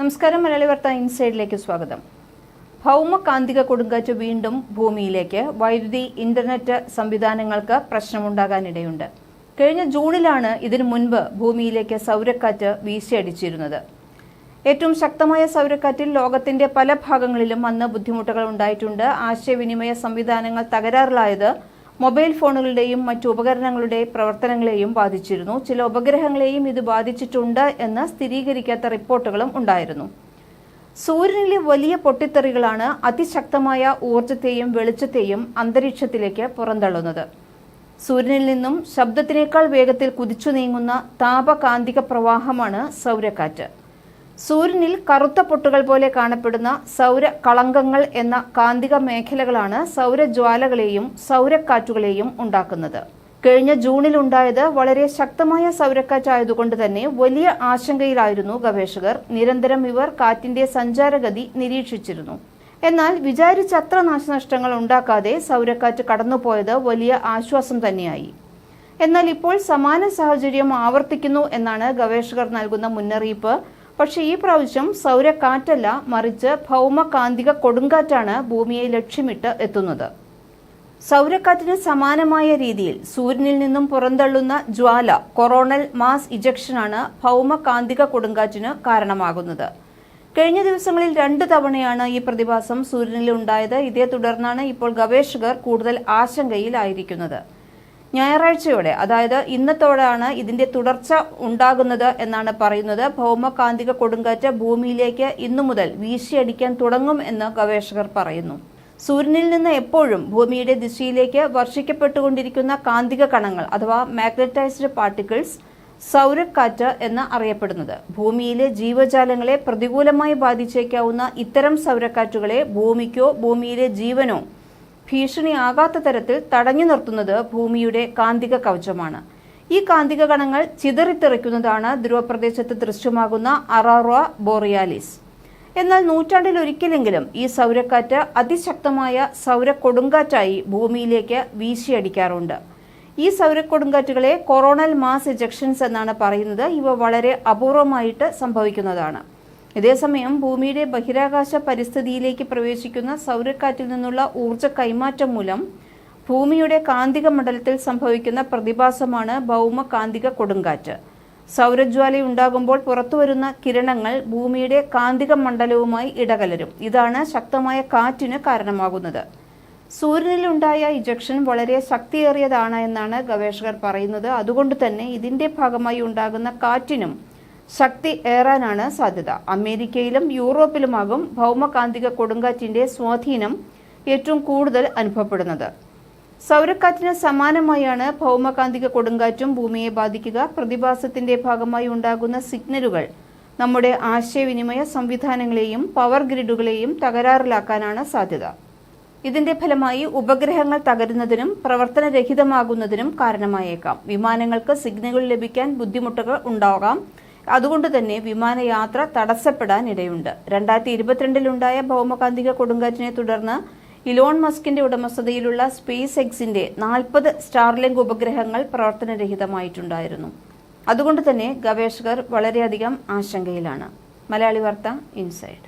നമസ്കാരം മലയാളി വാർത്ത ഇൻസൈഡിലേക്ക് സ്വാഗതം. ഭൗമ കാന്തിക കൊടുങ്കാറ്റ് വീണ്ടും ഭൂമിയിലേക്ക്. വൈദ്യുതി ഇന്റർനെറ്റ് സംവിധാനങ്ങൾക്ക് പ്രശ്നമുണ്ടാകാനിടയുണ്ട്. കഴിഞ്ഞ ജൂണിലാണ് ഇതിനു മുൻപ് ഭൂമിയിലേക്ക് സൗരക്കാറ്റ് വീശിയടിച്ചിരുന്നത്. ഏറ്റവും ശക്തമായ സൗരക്കാറ്റിൽ ലോകത്തിന്റെ പല ഭാഗങ്ങളിലും അന്ന് ബുദ്ധിമുട്ടുകൾ ഉണ്ടായിട്ടുണ്ട്. ആശയവിനിമയ സംവിധാനങ്ങൾ തകരാറിലായത് മൊബൈൽ ഫോണുകളുടെയും മറ്റു ഉപകരണങ്ങളുടെ പ്രവർത്തനങ്ങളെയും ബാധിച്ചിരുന്നു. ചില ഉപഗ്രഹങ്ങളെയും ഇത് ബാധിച്ചിട്ടുണ്ട് എന്ന് സ്ഥിരീകരിക്കാത്ത റിപ്പോർട്ടുകളും ഉണ്ടായിരുന്നു. സൂര്യനിലെ വലിയ പൊട്ടിത്തെറികളാണ് അതിശക്തമായ ഊർജത്തെയും വെളിച്ചത്തെയും അന്തരീക്ഷത്തിലേക്ക് പുറന്തള്ളുന്നത്. സൂര്യനിൽ നിന്നും ശബ്ദത്തിനേക്കാൾ വേഗത്തിൽ കുതിച്ചു നീങ്ങുന്ന താപകാന്തിക പ്രവാഹമാണ് സൗരക്കാറ്റ്. സൂര്യനിൽ കറുത്ത പൊട്ടുകൾ പോലെ കാണപ്പെടുന്ന സൗര കളങ്കങ്ങൾ എന്ന കാന്തിക മേഖലകളാണ് സൗരജ്വാലകളെയും സൗരക്കാറ്റുകളെയും ഉണ്ടാക്കുന്നത്. കഴിഞ്ഞ ജൂണിൽ ഉണ്ടായത് വളരെ ശക്തമായ സൗരക്കാറ്റായതുകൊണ്ട് തന്നെ വലിയ ആശങ്കയിലായിരുന്നു ഗവേഷകർ. നിരന്തരം ഇവർ കാറ്റിന്റെ സഞ്ചാരഗതി നിരീക്ഷിച്ചിരുന്നു. എന്നാൽ വിചാരിച്ചത്ര നാശനഷ്ടങ്ങൾ ഉണ്ടാക്കാതെ സൗരക്കാറ്റ് കടന്നുപോയത് വലിയ ആശ്വാസം തന്നെയായി. എന്നാൽ ഇപ്പോൾ സമാന സാഹചര്യം ആവർത്തിക്കുന്നു എന്നാണ് ഗവേഷകർ നൽകുന്ന മുന്നറിയിപ്പ്. പക്ഷേ ഈ പ്രാവശ്യം സൗരക്കാറ്റല്ല മറിച്ച് ഭൗമകാന്തിക കൊടുങ്കാറ്റാണ് ഭൂമിയെ ലക്ഷ്യമിട്ട് എത്തുന്നത്. സൗരക്കാറ്റിന് സമാനമായ രീതിയിൽ സൂര്യനിൽ നിന്നും പുറന്തള്ളുന്ന ജ്വാല കൊറോണൽ മാസ് ഇജക്ഷനാണ് ഭൗമകാന്തിക കൊടുങ്കാറ്റിന് കാരണമാകുന്നത്. കഴിഞ്ഞ ദിവസങ്ങളിൽ രണ്ടു തവണയാണ് ഈ പ്രതിഭാസം സൂര്യനിൽ ഉണ്ടായത്. ഇതേ തുടർന്നാണ് ഇപ്പോൾ ഗവേഷകർ കൂടുതൽ ആശങ്കയിലായിരിക്കുന്നത്. ഞായറാഴ്ചയോടെ അതായത് ഇന്നത്തോടെയാണ് ഇതിന്റെ തുടർച്ച ഉണ്ടാകുന്നത് എന്നാണ് പറയുന്നത്. ഭൗമകാന്തിക കൊടുങ്കാറ്റ് ഭൂമിയിലേക്ക് ഇന്നു മുതൽ വീശിയടിക്കാൻ തുടങ്ങും എന്ന് ഗവേഷകർ പറയുന്നു. സൂര്യനിൽ നിന്ന് എപ്പോഴും ഭൂമിയുടെ ദിശയിലേക്ക് വർഷിക്കപ്പെട്ടുകൊണ്ടിരിക്കുന്ന കാന്തിക കണങ്ങൾ അഥവാ മാഗ്നറ്റൈസ്ഡ് പാർട്ടിക്കിൾസ് സൗരക്കാറ്റ് എന്ന് അറിയപ്പെടുന്നത്. ഭൂമിയിലെ ജീവജാലങ്ങളെ പ്രതികൂലമായി ബാധിച്ചേക്കാവുന്ന ഇത്തരം സൗരക്കാറ്റുകളെ ഭൂമിക്കോ ഭൂമിയിലെ ജീവനോ ഭീഷണിയാകാത്ത തരത്തിൽ തടഞ്ഞു നിർത്തുന്നത് ഭൂമിയുടെ കാന്തിക കവചമാണ്. ഈ കാന്തിക കണങ്ങൾ ചിതറിത്തെറിക്കുന്നതാണ് ധ്രുവപ്രദേശത്ത് ദൃശ്യമാകുന്ന അറാറ ബോറിയാലിസ്. എന്നാൽ നൂറ്റാണ്ടിൽ ഒരിക്കലെങ്കിലും ഈ സൗരക്കാറ്റ് അതിശക്തമായ സൗര കൊടുങ്കാറ്റായി ഭൂമിയിലേക്ക് വീശിയടിക്കാറുണ്ട്. ഈ സൗരക്കൊടുങ്കാറ്റുകളെ കൊറോണൽ മാസ് ഇജക്ഷൻസ് എന്നാണ് പറയുന്നത്. ഇവ വളരെ അപൂർവമായിട്ട് സംഭവിക്കുന്നതാണ്. ഇതേസമയം ഭൂമിയുടെ ബഹിരാകാശ പരിസ്ഥിതിയിലേക്ക് പ്രവേശിക്കുന്ന സൗരക്കാറ്റിൽ നിന്നുള്ള ഊർജ കൈമാറ്റം മൂലം ഭൂമിയുടെ കാന്തിക മണ്ഡലത്തിൽ സംഭവിക്കുന്ന പ്രതിഭാസമാണ് ഭൗമ കാന്തിക കൊടുങ്കാറ്റ് സൗരജ്വാലയുണ്ടാകുമ്പോൾ പുറത്തുവരുന്ന കിരണങ്ങൾ ഭൂമിയുടെ കാന്തിക മണ്ഡലവുമായി ഇടകലരും. ഇതാണ് ശക്തമായ കാറ്റിന് കാരണമാകുന്നത്. സൂര്യനിലുണ്ടായ ഇജക്ഷൻ വളരെ ശക്തിയേറിയതാണ് എന്നാണ് ഗവേഷകർ പറയുന്നത്. അതുകൊണ്ട് തന്നെ ഇതിന്റെ ഭാഗമായി ഉണ്ടാകുന്ന കാറ്റിനും ശക്തി ഏറാനാണ് സാധ്യത. അമേരിക്കയിലും യൂറോപ്പിലുമാകും ഭൗമകാന്തിക കൊടുങ്കാറ്റിന്റെ സ്വാധീനം ഏറ്റവും കൂടുതൽ അനുഭവപ്പെടുന്നത്. സൗരക്കാറ്റിന് സമാനമായാണ് ഭൗമകാന്തിക കൊടുങ്കാറ്റും ഭൂമിയെ ബാധിക്കുക. പ്രതിഭാസത്തിന്റെ ഭാഗമായി ഉണ്ടാകുന്ന സിഗ്നലുകൾ നമ്മുടെ ആശയവിനിമയ സംവിധാനങ്ങളെയും പവർ ഗ്രിഡുകളെയും തകരാറിലാക്കാനാണ് സാധ്യത. ഇതിന്റെ ഫലമായി ഉപഗ്രഹങ്ങൾ തകരുന്നതിനും പ്രവർത്തനരഹിതമാകുന്നതിനും കാരണമായേക്കാം. വിമാനങ്ങൾക്ക് സിഗ്നലുകൾ ലഭിക്കാൻ ബുദ്ധിമുട്ടുകൾ ഉണ്ടാകാം. അതുകൊണ്ട് തന്നെ വിമാനയാത്ര തടസ്സപ്പെടാൻ ഇടയുണ്ട് രണ്ടായിരത്തി ഇരുപത്തിരണ്ടിലുണ്ടായ ഭൗമകാന്തിക കൊടുങ്കാറ്റിനെ തുടർന്ന് ഇലോൺ മസ്കിന്റെ ഉടമസ്ഥതയിലുള്ള സ്പേസ് എക്സിന്റെ നാൽപ്പത് സ്റ്റാർലിങ്ക് ഉപഗ്രഹങ്ങൾ പ്രവർത്തനരഹിതമായിട്ടുണ്ടായിരുന്നു. അതുകൊണ്ട് തന്നെ ഗവേഷകർ വളരെയധികം ആശങ്കയിലാണ്. മലയാളി വാർത്ത ഇൻസൈഡ്.